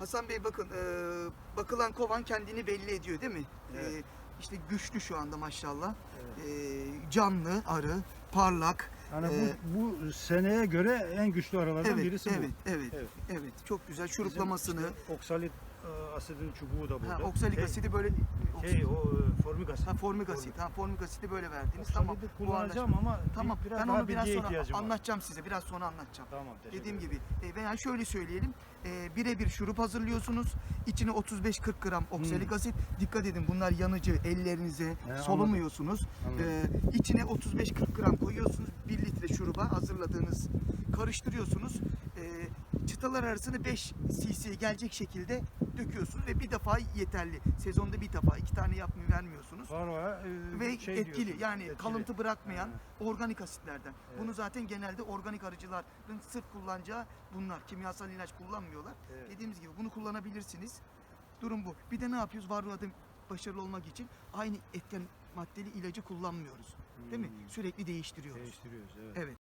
Hasan Bey bakın e, bakılan kovan kendini belli ediyor değil mi? Evet. E, işte güçlü şu anda maşallah. Evet. E, canlı arı, parlak. Yani Ee, bu, bu seneye göre en güçlü aralardan Evet, birisi evet, bu. evet, evet, Evet. Çok güzel Bizim şuruplamasını. işte oksalit e, asidin çubuğu da burada. ha, oksalik Şey- asidi böyle Şey o e, formik asit. ha, formik asit. Ha, formik asidi böyle verdiniz. Tamam. Oksalidi bu kullanacağım ama Tamam. bir- biraz ben onu biraz sonra ihtiyacım var. anlatacağım size. Biraz sonra anlatacağım. Tamam Dediğim gibi e, veya şöyle söyleyelim e, birebir şurup hazırlıyorsunuz içine 35-40 gram oksalik Hmm. asit dikkat edin bunlar yanıcı ellerinize anladım. solumuyorsunuz Anladım. e, içine 35-40 gram koyuyorsunuz 1 litre şuruba hazırladığınız karıştırıyorsunuz çıtalar arasını 5 cc gelecek şekilde döküyorsunuz ve bir defa yeterli sezonda bir defa iki tane yapmıyor vermiyorsunuz var. e, ve şey etkili diyorsun, yani etkili. kalıntı bırakmayan Ha. organik asitlerden. Evet. Bunu zaten genelde organik arıcıların sırf kullanacağı bunlar. Kimyasal ilaç kullanmıyorlar. Evet. Dediğimiz gibi bunu kullanabilirsiniz. Durum bu. Bir de ne yapıyoruz? Varroa'da başarılı olmak için aynı etken maddeli ilacı kullanmıyoruz. Değil mi? Hmm. Sürekli değiştiriyoruz. Değiştiriyoruz evet. Evet.